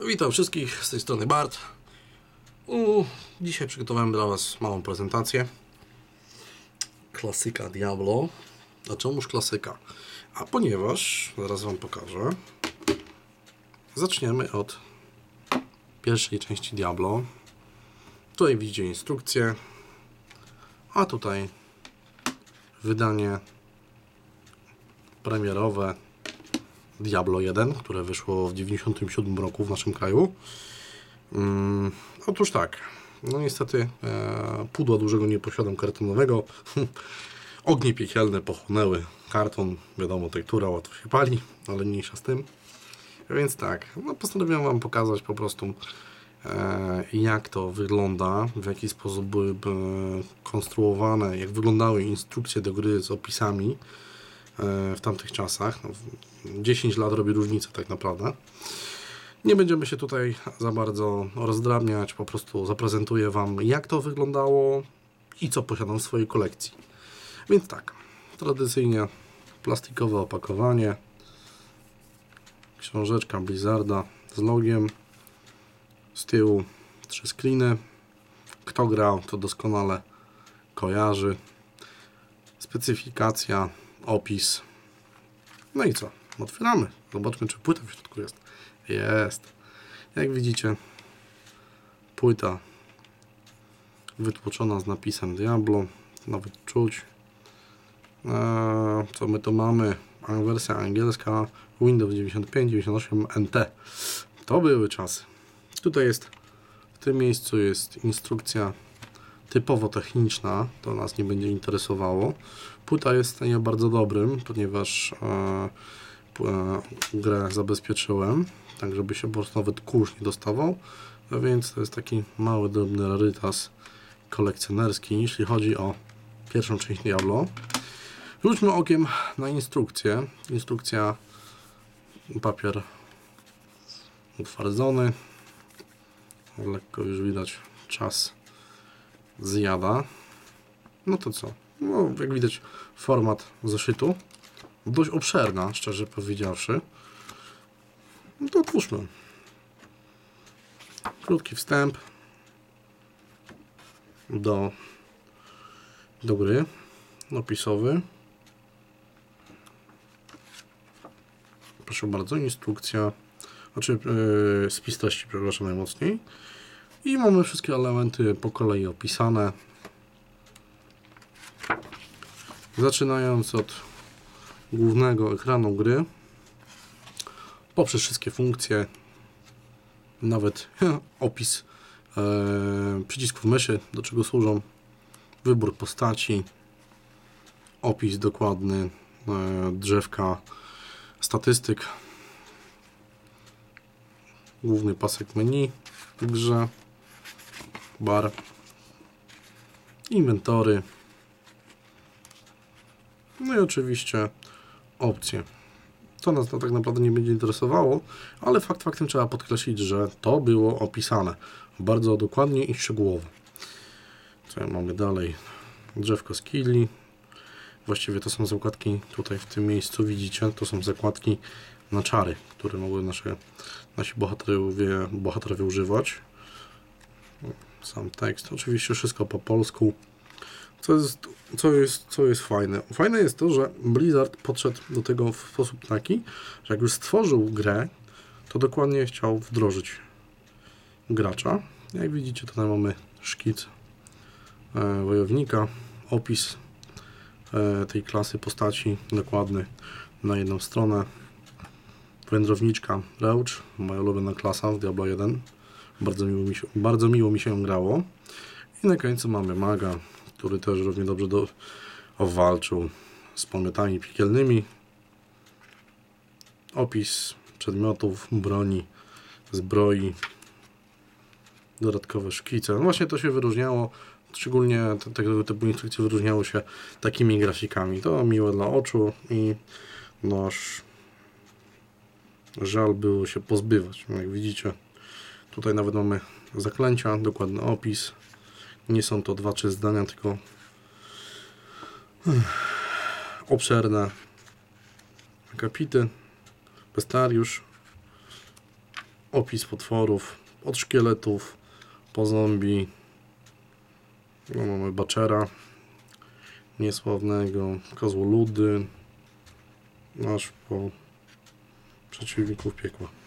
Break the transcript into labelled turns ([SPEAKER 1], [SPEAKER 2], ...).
[SPEAKER 1] Witam wszystkich, z tej strony Bart. U, dzisiaj przygotowałem dla Was małą prezentację. Klasyka Diablo. A czemuż klasyka? A ponieważ, zaraz Wam pokażę, zaczniemy od pierwszej części Diablo. Tutaj widzicie instrukcję, a tutaj wydanie premierowe Diablo 1, które wyszło w 97 roku w naszym kraju. Mm, otóż tak, no niestety e, pudła dużego nie posiadam kartonowego. Ognie piekielne pochłonęły karton, wiadomo, tektura łatwo się pali, ale mniejsza z tym. Więc tak, no postanowiłem Wam pokazać po prostu e, jak to wygląda, w jaki sposób były e, konstruowane, jak wyglądały instrukcje do gry z opisami w tamtych czasach. No, w- 10 lat robi różnicę tak naprawdę. Nie będziemy się tutaj za bardzo rozdrabniać, po prostu zaprezentuję Wam jak to wyglądało i co posiadam w swojej kolekcji. Więc tak, tradycyjnie plastikowe opakowanie, książeczka Blizzarda z logiem, z tyłu trzy screeny. Kto grał, to doskonale kojarzy. Specyfikacja, opis. No i co? Otwieramy. Zobaczmy, czy płyta w środku jest. Jest. Jak widzicie, płyta wytłoczona z napisem Diablo. Nawet czuć. Eee, co my tu mamy? Wersja angielska Windows 95, 98 NT. To były czasy. Tutaj jest, w tym miejscu jest instrukcja typowo techniczna, to nas nie będzie interesowało. Płyta jest w stanie bardzo dobrym, ponieważ e, e, grę zabezpieczyłem, tak żeby się po prostu nawet kurz nie dostawał, więc to jest taki mały, drobny rarytas kolekcjonerski, jeśli chodzi o pierwszą część Diablo. Rzućmy okiem na instrukcję. Instrukcja, papier utwardzony. Lekko już widać czas zjada. No to co? No, jak widać, format zeszytu dość obszerna, szczerze powiedziawszy. No to otwórzmy. Krótki wstęp do, do gry opisowy. Proszę bardzo, instrukcja, znaczy yy, spis przepraszam najmocniej. I mamy wszystkie elementy po kolei opisane. Zaczynając od głównego ekranu gry, poprzez wszystkie funkcje, nawet opis e, przycisków myszy, do czego służą, wybór postaci, opis dokładny e, drzewka. Statystyk, główny pasek menu w grze, bar, inwentory, no i oczywiście opcje. To nas to tak naprawdę nie będzie interesowało, ale fakt faktem trzeba podkreślić, że to było opisane bardzo dokładnie i szczegółowo. Co mamy dalej? Drzewko skilli. Właściwie to są zakładki tutaj w tym miejscu widzicie, to są zakładki na czary, które mogły nasze, nasi bohaterowie, bohaterowie używać. Sam tekst, oczywiście wszystko po polsku. Co jest, co, jest, co jest fajne? Fajne jest to, że Blizzard podszedł do tego w sposób taki, że jak już stworzył grę, to dokładnie chciał wdrożyć gracza. Jak widzicie, tutaj mamy szkic e, wojownika, opis e, tej klasy postaci dokładny na jedną stronę. Wędrowniczka Reuch, moja ulubiona klasa w Diablo 1. Bardzo miło mi się, bardzo miło mi się grało. I na końcu mamy maga, który też równie dobrze do, walczył z pomiotami piekielnymi. Opis przedmiotów, broni, zbroi, dodatkowe szkice. No właśnie to się wyróżniało, szczególnie te, tego typu instrukcje wyróżniały się takimi grafikami. To miłe dla oczu i noż żal było się pozbywać. Jak widzicie, Tutaj nawet mamy zaklęcia, dokładny opis. Nie są to dwa, trzy zdania, tylko obszerne akapity, bestariusz, opis potworów, od szkieletów po zombie. No, mamy Baczera, niesławnego, kozłoludy, aż po przeciwników piekła.